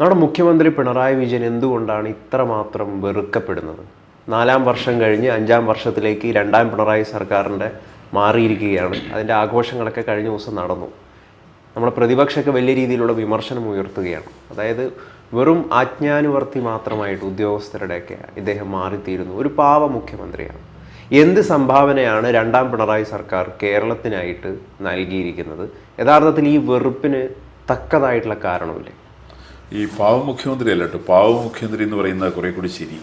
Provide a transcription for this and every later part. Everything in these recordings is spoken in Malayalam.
നമ്മുടെ മുഖ്യമന്ത്രി പിണറായി വിജയൻ എന്തുകൊണ്ടാണ് ഇത്രമാത്രം വെറുക്കപ്പെടുന്നത്? നാലാം വർഷം കഴിഞ്ഞ് അഞ്ചാം വർഷത്തിലേക്ക് രണ്ടാം പിണറായി സർക്കാരിന്റെ മാറിയിരിക്കുകയാണ്. അതിന്റെ ആഘോഷങ്ങളൊക്കെ കഴിഞ്ഞ ദിവസം നടന്നു. നമ്മുടെ പ്രതിപക്ഷമൊക്കെ വലിയ രീതിയിലുള്ള വിമർശനം ഉയർത്തുകയാണ്. അതായത് വെറും ആജ്ഞാനുവർത്തി മാത്രമായിട്ട് ഉദ്യോഗസ്ഥരുടെയൊക്കെ ഇദ്ദേഹം മാറിത്തീരുന്നു. ഒരു പാവ മുഖ്യമന്ത്രിയാണ്. എന്ത് സംഭാവനയാണ് രണ്ടാം പിണറായി സർക്കാർ കേരളത്തിനായിട്ട് നൽകിയിരിക്കുന്നത്? യഥാർത്ഥത്തിൽ ഈ വെറുപ്പിന് തക്കതായിട്ടുള്ള കാരണമില്ലേ? ഈ പാവ മുഖ്യമന്ത്രി അല്ലട്ടോ പാവ മുഖ്യമന്ത്രി എന്ന് പറയുന്നത് കുറെ കൂടി ശരി.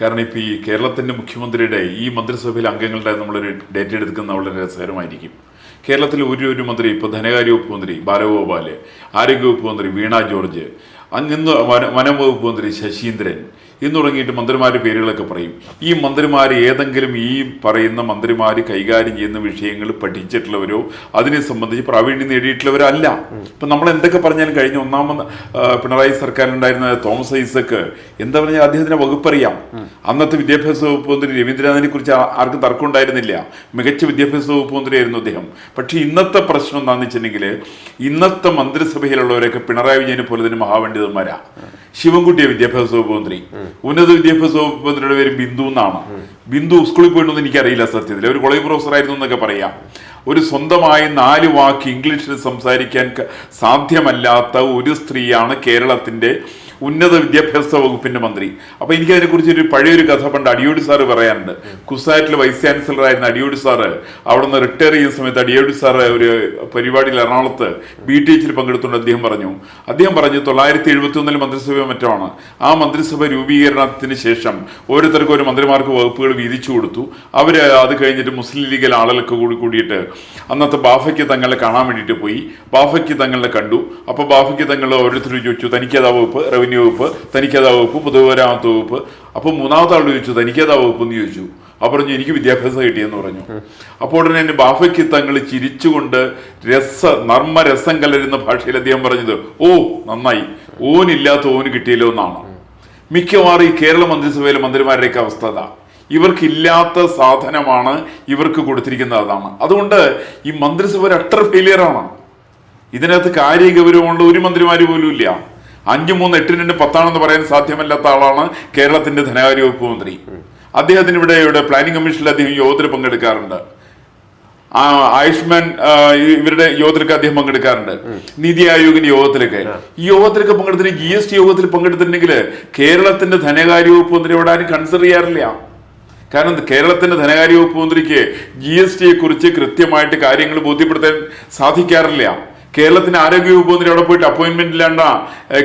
കാരണം ഇപ്പൊ ഈ കേരളത്തിന്റെ മുഖ്യമന്ത്രിയുടെ ഈ മന്ത്രിസഭയിൽ അംഗങ്ങളുടെ നമ്മളൊരു ഡേറ്റ എടുക്കുന്ന വളരെ രസകരമായിരിക്കും. കേരളത്തിലെ ഒരു ഒരു മന്ത്രി ഇപ്പൊ ധനകാര്യ വകുപ്പ് മന്ത്രി ബാലഗോപാൽ ആരോഗ്യ വകുപ്പ് മന്ത്രി വീണ ജോർജ് വന- വനം വകുപ്പ് മന്ത്രി ശശീന്ദ്രൻ എന്ന് തുടങ്ങിയിട്ട് മന്ത്രിമാരുടെ പേരുകളൊക്കെ പറയും. ഈ മന്ത്രിമാർ ഏതെങ്കിലും ഈ പറയുന്ന മന്ത്രിമാർ കൈകാര്യം ചെയ്യുന്ന വിഷയങ്ങൾ പഠിച്ചിട്ടുള്ളവരോ അതിനെ സംബന്ധിച്ച് പ്രാവീണ്യം നേടിയിട്ടുള്ളവരോ അല്ല ഇപ്പൊ നമ്മൾ എന്തൊക്കെ പറഞ്ഞാലും കഴിഞ്ഞ ഒന്നാമത് പിണറായി സർക്കാരിലുണ്ടായിരുന്ന തോമസ് ഐസക്ക് എന്താ പറഞ്ഞാൽ അദ്ദേഹത്തിന് വകുപ്പറിയാം. അന്നത്തെ വിദ്യാഭ്യാസ വകുപ്പ് മന്ത്രി രവീന്ദ്രനാഥിനെ കുറിച്ച് ആർക്കും തർക്കം ഉണ്ടായിരുന്നില്ല. മികച്ച വിദ്യാഭ്യാസ വകുപ്പ് മന്ത്രിയായിരുന്നു അദ്ദേഹം. പക്ഷേ ഇന്നത്തെ പ്രശ്നം എന്താണെന്ന് വെച്ചിട്ടുണ്ടെങ്കിൽ ഇന്നത്തെ മന്ത്രിസഭയിലുള്ളവരൊക്കെ പിണറായി വിജയനെ പോലെ തന്നെ മഹാപണ്ഡിതന്മാരാ. ശിവൻകുട്ടിയെ വിദ്യാഭ്യാസ വകുപ്പ് മന്ത്രി. ഉന്നത വിദ്യാഭ്യാസ വകുപ്പ് മന്ത്രിയുടെ പേര് ബിന്ദു എന്നാണ്. ബിന്ദു സ്കൂളിൽ പോയിട്ടുണ്ടെന്ന് എനിക്കറിയില്ല സത്യത്തിൽ. ഒരു കോളേജ് പ്രൊഫസർ ആയിരുന്നു എന്നൊക്കെ പറയാം. ഒരു സ്വന്തമായി നാല് വാക്ക് ഇംഗ്ലീഷിൽ സംസാരിക്കാൻ സാധ്യമല്ലാത്ത ഒരു സ്ത്രീയാണ് കേരളത്തിന്റെ ഉന്നത വിദ്യാഭ്യാസ വകുപ്പിന്റെ മന്ത്രി. അപ്പൊ എനിക്ക് അതിനെക്കുറിച്ച് ഒരു പഴയൊരു കഥ പണ്ട് അടിയോടി സാറ് പറയാനുണ്ട്. കുസാറ്റിലെ വൈസ് ചാൻസലർ ആയിരുന്ന അടിയോടി സാറ് അവിടെ നിന്ന് റിട്ടയർ ചെയ്യുന്ന സമയത്ത് അടിയോടി സാറ് ഒരു പരിപാടിയിൽ എറണാകുളത്ത് ബി ടി എച്ചിൽ പങ്കെടുത്തുകൊണ്ട് അദ്ദേഹം പറഞ്ഞു. അദ്ദേഹം പറഞ്ഞു തൊള്ളായിരത്തി എഴുപത്തി ഒന്നിൽ മന്ത്രിസഭ മറ്റാണ് ആ മന്ത്രിസഭ രൂപീകരണത്തിന് ശേഷം ഓരോരുത്തർക്കും ഒരു മന്ത്രിമാർക്ക് വകുപ്പുകൾ വീതിച്ചു കൊടുത്തു. അവർ അത് കഴിഞ്ഞിട്ട് മുസ്ലിം ലീഗിലെ ആളുകളൊക്കെ കൂടി കൂടിയിട്ട് അന്നത്തെ ബാഫയ്ക്ക് തങ്ങളെ കാണാൻ വേണ്ടിയിട്ട് പോയി. ബാഫയ്ക്ക് തങ്ങളെ കണ്ടു. അപ്പൊ ബാഫയ്ക്ക് തങ്ങൾ ഓരോരുത്തർ ചോദിച്ചു തനിക്ക് ഏതാ വകുപ്പ്? വകുപ്പ് തനിക്കേതാ വകുപ്പ് പൊതുമരാമത്ത് വകുപ്പ്. അപ്പൊ മൂന്നാമത്തെ ആൾ ചോദിച്ചു തനിക്കേതാ വകുപ്പ് എന്ന് ചോദിച്ചു. അപ്പൊ പറഞ്ഞു എനിക്ക് വിദ്യാഭ്യാസം കിട്ടിയെന്ന് പറഞ്ഞു. അപ്പോൾ ഉടനെ എന്നെ ബാഫയ്ക്ക് തങ്ങൾ ചിരിച്ചുകൊണ്ട് രസ നർമ്മ രസം കലരുന്ന ഭാഷയിൽ അദ്ദേഹം പറഞ്ഞത് ഓ നന്നായി. ഓനില്ലാത്ത ഓന് കിട്ടിയല്ലോ എന്നാണ്. മിക്കവാറും ഈ കേരള മന്ത്രിസഭയിലെ മന്ത്രിമാരുടെയൊക്കെ അവസ്ഥ അതാ. ഇവർക്കില്ലാത്ത സാധനമാണ് ഇവർക്ക് കൊടുത്തിരിക്കുന്നത് അതാണ്. അതുകൊണ്ട് ഈ മന്ത്രിസഭ ഒരു അട്ടർ ഫെയിലിയർ ആണ്. ഇതിനകത്ത് കാര്യഗൗരവമുള്ള ഒരു മന്ത്രിമാര് പോലും ഇല്ല. അഞ്ച് മൂന്ന് എട്ട് രണ്ട് പത്താണെന്ന് പറയാൻ സാധ്യമല്ലാത്ത ആളാണ് കേരളത്തിന്റെ ധനകാര്യ വകുപ്പ് മന്ത്രി. അദ്ദേഹത്തിന് ഇവിടെ ഇവിടെ പ്ലാനിംഗ് കമ്മീഷനിൽ അദ്ദേഹം യോഗത്തിൽ പങ്കെടുക്കാറുണ്ട്. ആയുഷ്മാൻ ഇവരുടെ യോഗത്തിലൊക്കെ അദ്ദേഹം പങ്കെടുക്കാറുണ്ട്. നീതി ആയോഗിന്റെ യോഗത്തിലൊക്കെ. ഈ യോഗത്തിലൊക്കെ പങ്കെടുത്തിട്ട് ജി എസ് ടി യോഗത്തിൽ പങ്കെടുത്തിട്ടുണ്ടെങ്കിൽ കേരളത്തിന്റെ ധനകാര്യ വകുപ്പ് മന്ത്രി ഇവിടെ ആരും കൺസിഡർ ചെയ്യാറില്ല. കാരണം കേരളത്തിന്റെ ധനകാര്യ വകുപ്പ് മന്ത്രിക്ക് ജി എസ് ടിയെ കുറിച്ച് കൃത്യമായിട്ട് കാര്യങ്ങൾ ബോധ്യപ്പെടുത്താൻ സാധിക്കാറില്ല. കേരളത്തിന്റെ ആരോഗ്യ വകുപ്പ് മന്ത്രി അവിടെ പോയിട്ട് അപ്പോയിന്റ്മെന്റ് ഇല്ലാണ്ട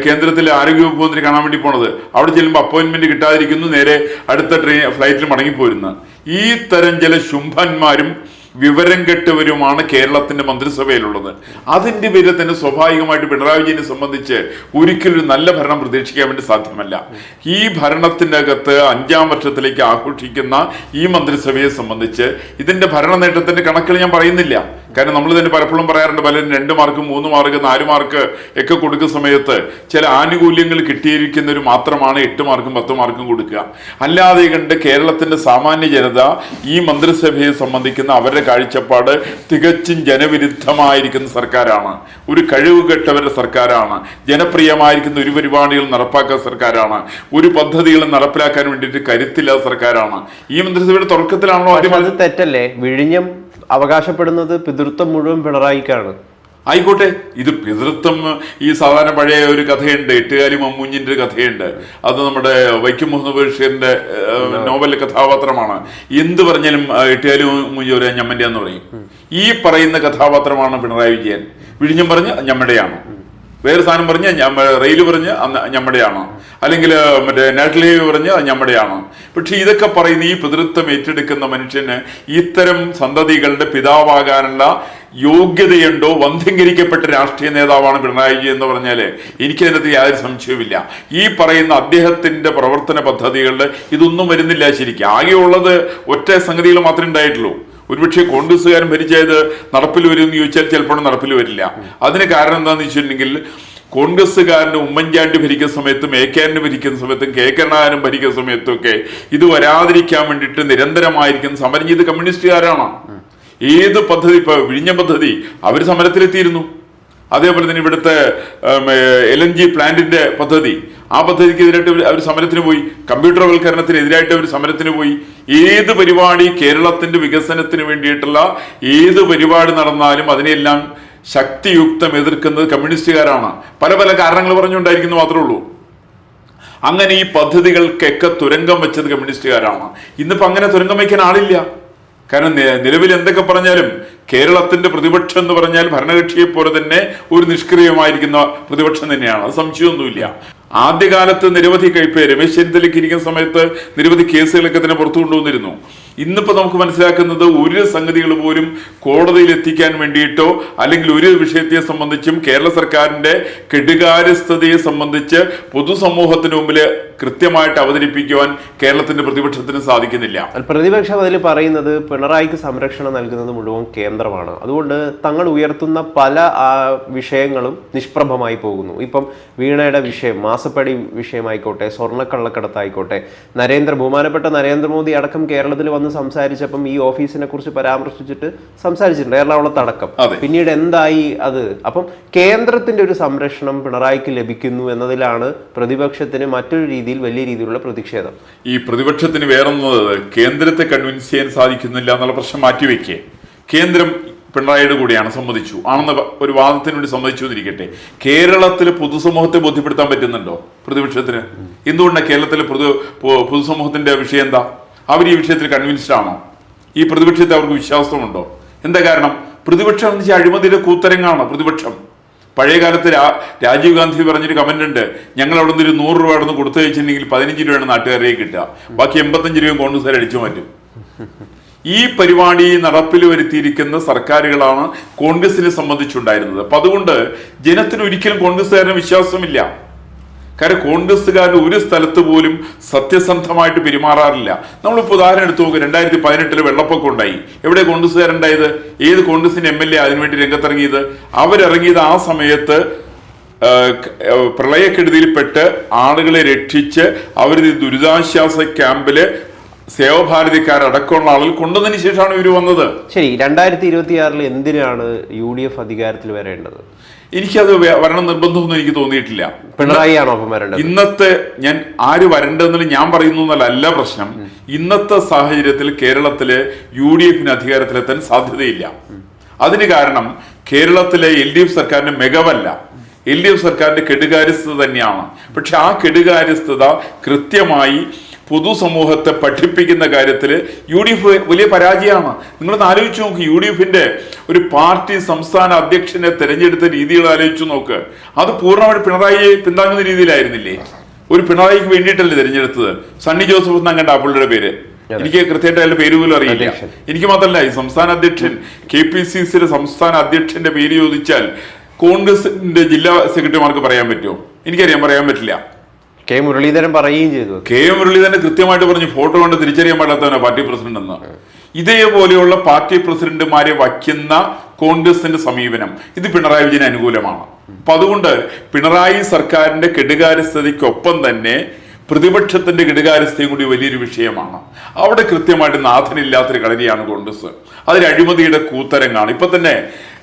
കേന്ദ്രത്തിലെ ആരോഗ്യ വകുപ്പ് മന്ത്രി കാണാൻ വേണ്ടി പോണത്? അവിടെ ചെല്ലുമ്പോൾ അപ്പോയിന്റ്മെന്റ് കിട്ടാതിരിക്കുന്നു നേരെ അടുത്ത ട്രെയിൻ ഫ്ലൈറ്റിൽ മടങ്ങിപ്പോരുന്നു. ഈ തരം ചില ശുംഭന്മാരും വിവരം കെട്ടവരുമാണ് കേരളത്തിന്റെ മന്ത്രിസഭയിലുള്ളത്. അതിന്റെ പേരിൽ തന്നെ സ്വാഭാവികമായിട്ട് പിണറായി വിജയനെ സംബന്ധിച്ച് ഒരിക്കലും ഒരു നല്ല ഭരണം പ്രതീക്ഷിക്കാൻ വേണ്ടി സാധ്യമല്ല. ഈ ഭരണത്തിന്റെ അകത്ത് അഞ്ചാം വർഷത്തിലേക്ക് ആഘോഷിക്കുന്ന ഈ മന്ത്രിസഭയെ സംബന്ധിച്ച് ഇതിന്റെ ഭരണ നേട്ടത്തിന്റെ കണക്കുകൾ ഞാൻ പറയുന്നില്ല. കാരണം നമ്മൾ തന്നെ പലപ്പോഴും പറയാറുണ്ട് പലരും രണ്ട് മാർക്ക് മൂന്ന് മാർക്ക് നാല് മാർക്ക് ഒക്കെ കൊടുക്കുന്ന സമയത്ത് ചില ആനുകൂല്യങ്ങൾ കിട്ടിയിരിക്കുന്നവർ മാത്രമാണ് എട്ട് മാർക്കും പത്ത് മാർക്കും കൊടുക്കുക. അല്ലാതെ കണ്ട് കേരളത്തിന്റെ സാമാന്യ ജനത ഈ മന്ത്രിസഭയെ സംബന്ധിക്കുന്ന അവരുടെ കാഴ്ചപ്പാട് തികച്ചും ജനവിരുദ്ധമായിരിക്കുന്ന സർക്കാരാണ്. ഒരു കഴിവ് കെട്ടവരുടെ സർക്കാരാണ്. ജനപ്രിയമായിരിക്കുന്ന ഒരു പരിപാടികൾ നടപ്പാക്കാൻ സർക്കാരാണ്. ഒരു പദ്ധതികൾ നടപ്പിലാക്കാൻ വേണ്ടിയിട്ട് കരുത്തില്ലാത്ത സർക്കാരാണ്. ഈ മന്ത്രിസഭയുടെ തുടക്കത്തിലാണല്ലോ തെറ്റല്ലേ? വിഴിഞ്ഞം അവകാശപ്പെടുന്നത് പിതൃത്വം മുഴുവൻ പിണറായിക്കാണ്. ആയിക്കോട്ടെ ഇത് പിതൃത്വം ഈ സാധാരണ പഴയ ഒരു കഥയുണ്ട് എട്ടുകാലി മമ്മൂഞ്ഞിന്റെ ഒരു കഥയുണ്ട്. അത് നമ്മുടെ വൈക്കം മുഹമ്മദ് ബഷീറിന്റെ നോവൽ കഥാപാത്രമാണ്. എന്ത് പറഞ്ഞാലും എട്ടുകാലി മമ്മൂഞ്ഞി ഒരു ഞമ്മന്റെ എന്ന് പറയും. ഈ പറയുന്ന കഥാപാത്രമാണ് പിണറായി വിജയൻ. വിഴിഞ്ഞം പറഞ്ഞ് ഞമ്മടെയാണ്. വേറെ സാധനം പറഞ്ഞ് റെയിൽ പറഞ്ഞ് ഞമ്മടെയാണോ. അല്ലെങ്കിൽ മറ്റേ ഹൈവേ പറഞ്ഞ് ഞമ്മടെയാണ്. പക്ഷെ ഇതൊക്കെ പറയുന്ന ഈ പിതൃത്വം ഏറ്റെടുക്കുന്ന മനുഷ്യന് ഇത്തരം സന്തതികളുടെ പിതാവാകാനുള്ള യോഗ്യതയുണ്ടോ? വന്ധീകരിക്കപ്പെട്ട രാഷ്ട്രീയ നേതാവാണ് പിണറായി വിജയൻ എന്ന് പറഞ്ഞാൽ എനിക്കതിനകത്ത് യാതൊരു സംശയവുമില്ല. ഈ പറയുന്ന അദ്ദേഹത്തിന്റെ പ്രവർത്തന പദ്ധതികളുടെ ഇതൊന്നും വരുന്നില്ല ശരിക്കും. ആകെയുള്ളത് ഒറ്റ സംഗതികൾ മാത്രമേ ഉണ്ടായിട്ടുള്ളൂ. ഒരുപക്ഷെ കോൺഗ്രസ്സുകാരൻ ഭരിച്ചത് നടപ്പിൽ വരും എന്ന് ചോദിച്ചാൽ ചിലപ്പോൾ നടപ്പിൽ വരില്ല. അതിന് കാരണം എന്താണെന്ന് വെച്ചിട്ടുണ്ടെങ്കിൽ കോൺഗ്രസ്സുകാരന്റെ ഉമ്മൻചാണ്ടി ഭരിക്കുന്ന സമയത്തും എ കെ ഭരിക്കുന്ന സമയത്തും കെ കരുണാകരൻ ഭരിക്കുന്ന സമയത്തും ഒക്കെ ഇത് വരാതിരിക്കാൻ വേണ്ടിയിട്ട് നിരന്തരമായിരിക്കുന്ന സമരം ചെയ്ത് കമ്മ്യൂണിസ്റ്റുകാരാണ്. ഏത് പദ്ധതി ഇപ്പൊ വിഴിഞ്ഞ പദ്ധതി അവർ സമരത്തിലെത്തിയിരുന്നു. അതേപോലെ തന്നെ ഇവിടുത്തെ എൽ എൻ ജി പ്ലാന്റിന്റെ പദ്ധതി. ആ പദ്ധതിക്ക് എതിരായിട്ട് അവർ സമരത്തിന് പോയി. കമ്പ്യൂട്ടർവൽക്കരണത്തിനെതിരായിട്ട് അവർ സമരത്തിന് പോയി. ഏത് പരിപാടി കേരളത്തിന്റെ വികസനത്തിന് വേണ്ടിയിട്ടുള്ള ഏത് പരിപാടി നടന്നാലും അതിനെല്ലാം ശക്തിയുക്തം എതിർക്കുന്നത് കമ്മ്യൂണിസ്റ്റുകാരാണ്. പല പല കാരണങ്ങൾ പറഞ്ഞുകൊണ്ടായിരിക്കുന്നു മാത്രമേ ഉള്ളൂ. അങ്ങനെ ഈ പദ്ധതികൾക്കൊക്കെ തുരങ്കം വെച്ചത് കമ്മ്യൂണിസ്റ്റുകാരാണ്. ഇന്നിപ്പോ അങ്ങനെ തുരങ്കം വയ്ക്കാൻ ആളില്ല. കാരണം നിലവിൽ എന്തൊക്കെ പറഞ്ഞാലും കേരളത്തിന്റെ പ്രതിപക്ഷം എന്ന് പറഞ്ഞാൽ ഭരണകക്ഷിയെ പോലെ തന്നെ ഒരു നിഷ്ക്രിയമായിരിക്കുന്ന പ്രതിപക്ഷം തന്നെയാണ്. അത് സംശയമൊന്നുമില്ല. ആദ്യകാലത്ത് നിരവധി കൈപ്പ് രമേശ് ചെന്നിത്തലയ്ക്ക് ഇരിക്കുന്ന സമയത്ത് നിരവധി കേസുകളൊക്കെ തന്നെ പുറത്തു കൊണ്ടുവന്നിരുന്നു ഇന്നിപ്പോ നമുക്ക് മനസ്സിലാക്കുന്നത് ഒരു സംഗതികൾ പോലും കോടതിയിൽ എത്തിക്കാൻ വേണ്ടിയിട്ടോ അല്ലെങ്കിൽ ഒരു വിഷയത്തെ സംബന്ധിച്ചും കേരള സർക്കാരിന്റെ കെടുകാര്യസ്ഥതയെ സംബന്ധിച്ച് പൊതുസമൂഹത്തിന് മുമ്പിൽ കൃത്യമായിട്ട് അവതരിപ്പിക്കുവാൻ കേരളത്തിന്റെ പ്രതിപക്ഷത്തിന് സാധിക്കുന്നില്ല. പ്രതിപക്ഷം അതിൽ പറയുന്നത് പിണറായിക്ക് സംരക്ഷണം നൽകുന്നത് മുഴുവൻ കേന്ദ്രമാണ്. അതുകൊണ്ട് തങ്ങൾ ഉയർത്തുന്ന പല വിഷയങ്ങളും നിഷ്പ്രഭമായി പോകുന്നു. ഇപ്പം വീണയുടെ വിഷയം മാസപ്പടി വിഷയമായിക്കോട്ടെ സ്വർണക്കള്ളക്കടത്തായിക്കോട്ടെ നരേന്ദ്ര ബഹുമാനപ്പെട്ട നരേന്ദ്രമോദി അടക്കം കേരളത്തിൽ സംസാരിച്ചപ്പം ഈ ഓഫീസിനെ കുറിച്ച് പരാമർശിച്ചിട്ട് സംസാരിച്ചിട്ടുണ്ട്. എറണാകുളത്ത് അടക്കം പിന്നീട് എന്തായി അത്? അപ്പം കേന്ദ്രത്തിന്റെ ഒരു സംരക്ഷണം പിണറായിക്ക് ലഭിക്കുന്നു എന്നതിലാണ് പ്രതിപക്ഷത്തിന് മറ്റൊരു രീതിയിൽ വലിയ രീതിയിലുള്ള പ്രതിഷേധം. ഈ പ്രതിപക്ഷത്തിന് വേറൊന്നത് കേന്ദ്രത്തെ കൺവിൻസ് ചെയ്യാൻ സാധിക്കുന്നില്ല എന്നുള്ള പ്രശ്നം മാറ്റിവെക്കേ. കേന്ദ്രം പിണറായിയുടെ കൂടെയാണ് സമ്മതിച്ചു. ആണെന്ന ഒരു വാദത്തിന് വേണ്ടി സമ്മതിച്ചു എന്നിരിക്കട്ടെ. കേരളത്തിൽ പൊതുസമൂഹത്തെ ബോധ്യപ്പെടുത്താൻ പറ്റുന്നുണ്ടോ പ്രതിപക്ഷത്തിന്? എന്തുകൊണ്ടാണ് കേരളത്തിലെ പൊതു പൊതുസമൂഹത്തിന്റെ വിഷയം എന്താ? അവർ ഈ വിഷയത്തിൽ കൺവിൻസ്ഡ് ആണോ? ഈ പ്രതിപക്ഷത്തെ അവർക്ക് വിശ്വാസമുണ്ടോ? എന്താ കാരണം? പ്രതിപക്ഷം എന്ന് വെച്ചാൽ അഴിമതിയുടെ കൂത്തരങ്ങാണോ പ്രതിപക്ഷം? പഴയ കാലത്ത് രാജീവ് ഗാന്ധി പറഞ്ഞൊരു കമന്റ് ഉണ്ട്. ഞങ്ങൾ അവിടെ നിന്ന് ഒരു നൂറ് രൂപ അവിടെ നിന്ന് കൊടുത്തു വെച്ചിട്ടുണ്ടെങ്കിൽ പതിനഞ്ച് രൂപയാണ് നാട്ടുകാരിലേക്ക് കിട്ടുക. ബാക്കി എൺപത്തഞ്ച് രൂപയും കോൺഗ്രസ്സുകാർ അടിച്ചു മാറ്റും. ഈ പരിപാടി നടപ്പിൽ വരുത്തിയിരിക്കുന്ന സർക്കാരുകളാണ് കോൺഗ്രസിനെ സംബന്ധിച്ചുണ്ടായിരുന്നത്. അപ്പൊ അതുകൊണ്ട് ജനത്തിന് ഒരിക്കലും കോൺഗ്രസ്സുകാരന് വിശ്വാസമില്ല. കാരണം കോൺഗ്രസ്സുകാർ ഒരു സ്ഥലത്ത് പോലും സത്യസന്ധമായിട്ട് പെരുമാറാറില്ല. നമ്മളിപ്പോൾ ഉദാഹരണം എടുത്തു നോക്കുക രണ്ടായിരത്തി പതിനെട്ടിൽ വെള്ളപ്പൊക്കം ഉണ്ടായി. എവിടെ കോൺഗ്രസ്സുകാരുണ്ടായത്? ഏത് കോൺഗ്രസിന്റെ എം എൽ എ അതിനുവേണ്ടി രംഗത്തിറങ്ങിയത്? അവരിറങ്ങിയത് ആ സമയത്ത് പ്രളയക്കെടുതിയിൽപ്പെട്ട് ആളുകളെ രക്ഷിച്ച് അവർ ദുരിതാശ്വാസ ക്യാമ്പിൽ സേവഭാരതിക്കാരടക്കമുള്ള ആളുകൾ കൊണ്ടുവന്നതിന് ശേഷമാണ് ഇവർ വന്നത്. ശരി രണ്ടായിരത്തി ഇരുപത്തിയാറിൽ എന്തിനാണ് യു ഡി എഫ് അധികാരത്തിൽ വരേണ്ടത്? എനിക്കത് വരണം നിർബന്ധമൊന്നും എനിക്ക് തോന്നിയിട്ടില്ല. പിണറായി ആണോ ഇന്നത്തെ ഞാൻ ആര് വരണ്ടെന്ന് ഞാൻ പറയുന്നു എന്നല്ല പ്രശ്നം. ഇന്നത്തെ സാഹചര്യത്തിൽ കേരളത്തിലെ യു ഡി എഫിന് അധികാരത്തിലെത്താൻ സാധ്യതയില്ല. അതിന് കാരണം കേരളത്തിലെ എൽ ഡി എഫ് സർക്കാരിന്റെ മികവല്ല. എൽ ഡി എഫ് സർക്കാരിന്റെ കെടുകാര്യസ്ഥത തന്നെയാണ്. പക്ഷെ ആ കെടുകാര്യസ്ഥത കൃത്യമായി പൊതുസമൂഹത്തെ പഠിപ്പിക്കുന്ന കാര്യത്തിൽ യു ഡി എഫ് വലിയ പരാജയമാണ്. നിങ്ങളൊന്ന് ആലോചിച്ച് നോക്ക്. യു ഡി എഫിന്റെ ഒരു പാർട്ടി സംസ്ഥാന അധ്യക്ഷനെ തെരഞ്ഞെടുത്ത രീതികൾ ആലോചിച്ചു നോക്ക്. അത് പൂർണമായിട്ട് പിണറായി പിന്താങ്ങുന്ന രീതിയിലായിരുന്നില്ലേ? ഒരു പിണറായിക്ക് വേണ്ടിയിട്ടല്ലേ തിരഞ്ഞെടുത്തത്? സണ്ണി ജോസഫ് എന്നാ കണ്ട ആ പുള്ളിയുടെ പേര്. എനിക്ക് കൃത്യമായിട്ട് അയാളുടെ പേര് പോലും അറിയില്ല. എനിക്ക് മാത്രമല്ല ഈ സംസ്ഥാന അധ്യക്ഷൻ കെ പി സി സിയുടെ സംസ്ഥാന അധ്യക്ഷന്റെ പേര് ചോദിച്ചാൽ കോൺഗ്രസിന്റെ ജില്ലാ സെക്രട്ടറിമാർക്ക് പറയാൻ പറ്റുമോ? എനിക്കറിയാൻ പറയാൻ പറ്റില്ല. കെ മുരളീധരൻ പറയുകയും ചെയ്തു. കെ മുരളീധരൻ കൃത്യമായിട്ട് പറഞ്ഞു ഫോട്ടോ കൊണ്ട് തിരിച്ചറിയാൻ പാടാത്തവനാ പാർട്ടി പ്രസിഡന്റ് എന്ന്. ഇതേപോലെയുള്ള പാർട്ടി പ്രസിഡന്റുമാരെ വയ്ക്കുന്ന കോൺഗ്രസിന്റെ സമീപനം ഇത് പിണറായി വിജയന് അനുകൂലമാണ്. അപ്പൊ അതുകൊണ്ട് പിണറായി സർക്കാരിന്റെ കെടുകാര്യസ്ഥതയ്ക്കൊപ്പം തന്നെ പ്രതിപക്ഷത്തിന്റെ കെടുകാര്യസ്ഥയും കൂടി വലിയൊരു വിഷയമാണ്. അവിടെ കൃത്യമായിട്ട് നാഥനില്ലാത്തൊരു കളരിയാണ് കോൺഗ്രസ്. അതിൽ അഴിമതിയുടെ കൂത്തരങ്ങാണ്. ഇപ്പൊ തന്നെ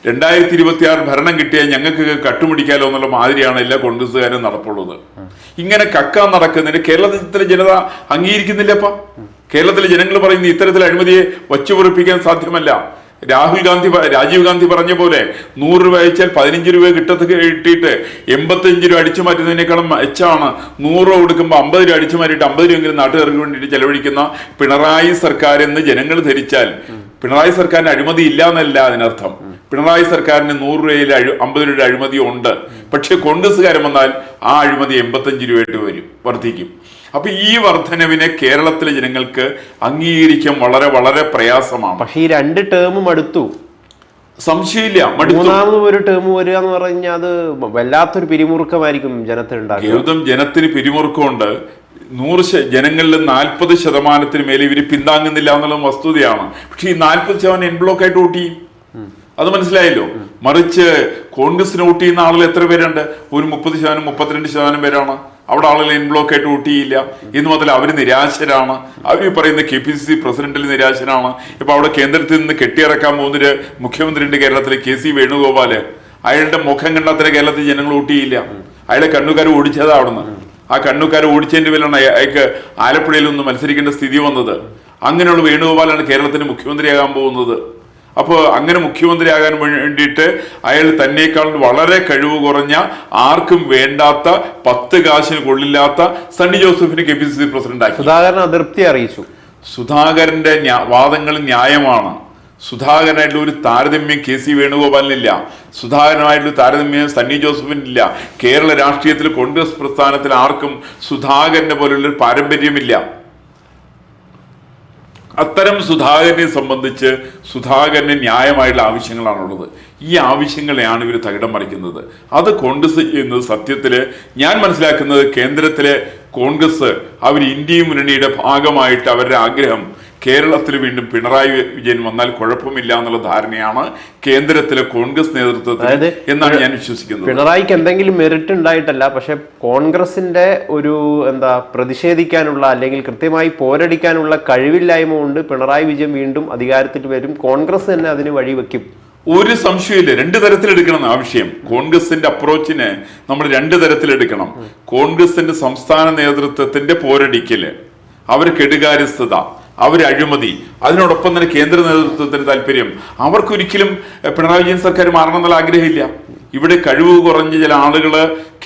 രണ്ടായിരത്തി ഇരുപത്തി ആറ് ഭരണം കിട്ടിയാൽ ഞങ്ങൾക്ക് കട്ടുപിടിക്കാലോ എന്നുള്ള മാതിരിയാണ് എല്ലാ കോൺഗ്രസ്സുകാരും നടപ്പുള്ളത്. ഇങ്ങനെ കക്കാൻ നടക്കുന്നതിന് കേരളത്തിലെ ജനത അംഗീകരിക്കുന്നില്ലപ്പ കേരളത്തിലെ ജനങ്ങൾ പറയുന്ന ഇത്തരത്തിൽ അഴിമതിയെ വച്ചുപുറപ്പിക്കാൻ സാധ്യമല്ല. രാഹുൽ ഗാന്ധി രാജീവ് ഗാന്ധി പറഞ്ഞ പോലെ നൂറ് രൂപ അയച്ചാൽ പതിനഞ്ച് രൂപ കിട്ടത്ത് കിട്ടിയിട്ട് എൺപത്തഞ്ച് രൂപ അടിച്ചു മാറ്റുന്നതിനേക്കാളും മെച്ചമാണ് നൂറ് രൂപ കൊടുക്കുമ്പോൾ അമ്പത് രൂപ അടിച്ചു മാറ്റിയിട്ട് അമ്പത് രൂപയെങ്കിലും നാട്ടുകാർക്ക് വേണ്ടിയിട്ട് ചെലവഴിക്കുന്ന പിണറായി സർക്കാർ എന്ന് ജനങ്ങൾ ധരിച്ചാൽ പിണറായി സർക്കാരിന് അഴിമതി ഇല്ല എന്നല്ല അതിനർത്ഥം. പിണറായി സർക്കാരിന് നൂറ് രൂപയിൽ അഴു അമ്പത് രൂപയുടെ അഴിമതി ഉണ്ട്. പക്ഷേ കോൺഗ്രസ്സുകാരൻ വന്നാൽ ആ അഴിമതി എൺപത്തഞ്ച് രൂപയായിട്ട് വരും വർദ്ധിക്കും. അപ്പൊ ഈ വർധനവിനെ കേരളത്തിലെ ജനങ്ങൾക്ക് അംഗീകരിക്കാൻ വളരെ വളരെ പ്രയാസമാണ്. പക്ഷേ ഈ രണ്ട് ടേമും അടുത്തു. സംശയമില്ല മൂന്നാമതും ഒരു ടേം വരിക എന്ന് പറഞ്ഞാൽ അത് വല്ലാത്തൊരു പിരിമുറുക്കമായിരിക്കും ഉണ്ടാകും. ഗൗതം ജനത്തിന് പിരിമുറുക്കമുണ്ട്. നൂറ് ജനങ്ങളിൽ നാൽപ്പത് ശതമാനത്തിന് മേലെ ഇവർ പിന്താങ്ങുന്നില്ല എന്നുള്ള വസ്തുതയാണ്. പക്ഷേ ഈ നാൽപ്പത് ശതമാനം എൻ ബ്ലോക്ക് ആയിട്ട് വോട്ട് ചെയ്യും. അത് മനസ്സിലായല്ലോ. മറിച്ച് കോൺഗ്രസിന് വോട്ട് ചെയ്യുന്ന ആളുകൾ എത്ര പേരുണ്ട്? ഒരു മുപ്പത് ശതമാനം മുപ്പത്തിരണ്ട് ശതമാനം പേരാണ്. അവിടെ ആളുകൾ ലൈൻ ബ്ലോക്ക് ആയിട്ട് വോട്ട് ചെയ്യില്ല. ഇന്ന് മുതൽ അവർ നിരാശരാണ്. അവർ പറയുന്ന കെ പി സി സി പ്രസിഡന്റിൽ നിരാശരാണ്. ഇപ്പൊ അവിടെ കേന്ദ്രത്തിൽ നിന്ന് കെട്ടിയിറക്കാൻ പോകുന്നൊരു മുഖ്യമന്ത്രിയുണ്ട് കേരളത്തിലെ കെ സി വേണുഗോപാൽ. അയാളുടെ മുഖം കണ്ടാത്ത കേരളത്തിൽ ജനങ്ങൾ വോട്ട് ചെയ്യില്ല. അയാളെ കണ്ണുകാർ ഓടിച്ചതാ അവിടുന്ന്. ആ കണ്ണുകാർ ഓടിച്ചതിന്റെ പേരിലാണ് അയ- അയാൾക്ക് ആലപ്പുഴയിൽ ഒന്ന് മത്സരിക്കേണ്ട സ്ഥിതി വന്നത്. അങ്ങനെയുള്ള വേണുഗോപാലാണ് കേരളത്തിന്റെ മുഖ്യമന്ത്രിയാകാൻ പോകുന്നത്. അപ്പോൾ അങ്ങനെ മുഖ്യമന്ത്രിയാകാൻ വേണ്ടിയിട്ട് അയാൾ തന്നെക്കാൾ വളരെ കഴിവ് കുറഞ്ഞ ആർക്കും വേണ്ടാത്ത പത്ത് കാശിന് കൊള്ളില്ലാത്ത സണ്ണി ജോസഫിനെ K P C C president ആക്കി. സുധാകരൻ അതൃപ്തി അറിയിച്ചു. സുധാകരന്റെ വാദങ്ങൾ ന്യായമാണ്. സുധാകരനായിട്ടുള്ള ഒരു താരതമ്യം കെ സി വേണുഗോപാലിനില്ല സുധാകരനായിട്ടുള്ള താരതമ്യം സണ്ണി ജോസഫിനില്ല കേരള രാഷ്ട്രീയത്തിൽ കോൺഗ്രസ് പ്രസ്ഥാനത്തിൽ ആർക്കും സുധാകരനെ പോലുള്ളൊരു പാരമ്പര്യമില്ല. അത്തരം സുധാകരനെ സംബന്ധിച്ച് സുധാകരന് ന്യായമായിട്ടുള്ള ആവശ്യങ്ങളാണുള്ളത്. ഈ ആവശ്യങ്ങളെയാണ് ഇവർ തകിടം മറിക്കുന്നത്. അത് കോൺഗ്രസ് ചെയ്യുന്നത് സത്യത്തിൽ ഞാൻ മനസ്സിലാക്കുന്നത് കേന്ദ്രത്തിലെ കോൺഗ്രസ് അവർ ഇന്ത്യ മുന്നണിയുടെ ഭാഗമായിട്ട് അവരുടെ ആഗ്രഹം കേരളത്തിൽ വീണ്ടും പിണറായി വിജയൻ വന്നാൽ കുഴപ്പമില്ല എന്നുള്ള ധാരണയാണ് കേന്ദ്രത്തിലെ കോൺഗ്രസ് നേതൃത്വത്തിൽ എന്നാണ് ഞാൻ വിശ്വസിക്കുന്നത്. പിണറായിക്ക് എന്തെങ്കിലും മെറിറ്റ് ഉണ്ടായിട്ടല്ല പക്ഷെ കോൺഗ്രസിന്റെ ഒരു എന്താ പ്രതിഷേധിക്കാനുള്ള അല്ലെങ്കിൽ കൃത്യമായി പോരടിക്കാനുള്ള കഴിവില്ലായ്മ കൊണ്ട് പിണറായി വിജയൻ വീണ്ടും അധികാരത്തിൽ വരും. കോൺഗ്രസ് തന്നെ അതിന് വഴിവെക്കും ഒരു സംശയമില്ല രണ്ട് തരത്തിലെടുക്കണം ആവശ്യം. കോൺഗ്രസിന്റെ അപ്രോച്ചിനെ നമ്മൾ രണ്ട് തരത്തിലെടുക്കണം. കോൺഗ്രസിന്റെ സംസ്ഥാന നേതൃത്വത്തിന്റെ പോരടിക്കൽ. അവർ കെടുകാര്യസ്ഥത അവർ അഴിമതി അതിനോടൊപ്പം തന്നെ കേന്ദ്ര നേതൃത്വത്തിന് താല്പര്യം. അവർക്കൊരിക്കലും പിണറായി വിജയൻ സർക്കാർ മാറണമെന്നുള്ള ആഗ്രഹമില്ല. ഇവിടെ കഴിവ് കുറഞ്ഞ ചില ആളുകൾ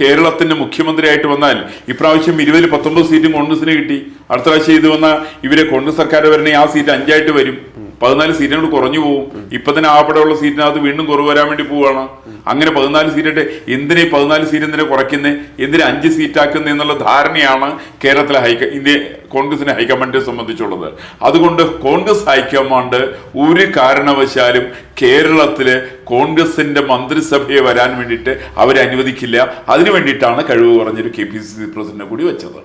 കേരളത്തിന്റെ മുഖ്യമന്ത്രിയായിട്ട് വന്നാൽ ഇപ്രാവശ്യം ഇരുപതിൽ പത്തൊമ്പത് സീറ്റും കോൺഗ്രസിന് കിട്ടി. അടുത്ത പ്രാവശ്യം ഇത് വന്ന ഇവരെ കോൺഗ്രസ് സർക്കാർ വരണേ ആ സീറ്റ് അഞ്ചായിട്ട് വരും. പതിനാല് സീറ്റിനോട് കുറഞ്ഞു പോകും ഇപ്പൊ തന്നെ ആപ്പടെയുള്ള സീറ്റിനകത്ത് വീണ്ടും കുറവ് വരാൻ വേണ്ടി പോവാണ് അങ്ങനെ പതിനാല് സീറ്റായിട്ട് എന്തിനെ പതിനാല് സീറ്റ് എന്തിനെ കുറയ്ക്കുന്നത് എന്തിനെ അഞ്ച് സീറ്റാക്കുന്നത് എന്നുള്ള ധാരണയാണ് കേരളത്തിലെ ഹൈക്ക ഇന്ത്യ കോൺഗ്രസിനെ ഹൈക്കമാൻഡിനെ സംബന്ധിച്ചുള്ളത്. അതുകൊണ്ട് കോൺഗ്രസ് ഹൈക്കമാൻഡ് ഒരു കാരണവശാലും കേരളത്തിൽ കോൺഗ്രസിന്റെ മന്ത്രിസഭയെ വരാൻ വേണ്ടിയിട്ട് അവരെ അനുവദിക്കില്ല. അതിനു വേണ്ടിയിട്ടാണ് കഴിവ് കുറഞ്ഞൊരു കെ പി സി സി പ്രസിഡന്റിനെ കൂടി വെച്ചത്.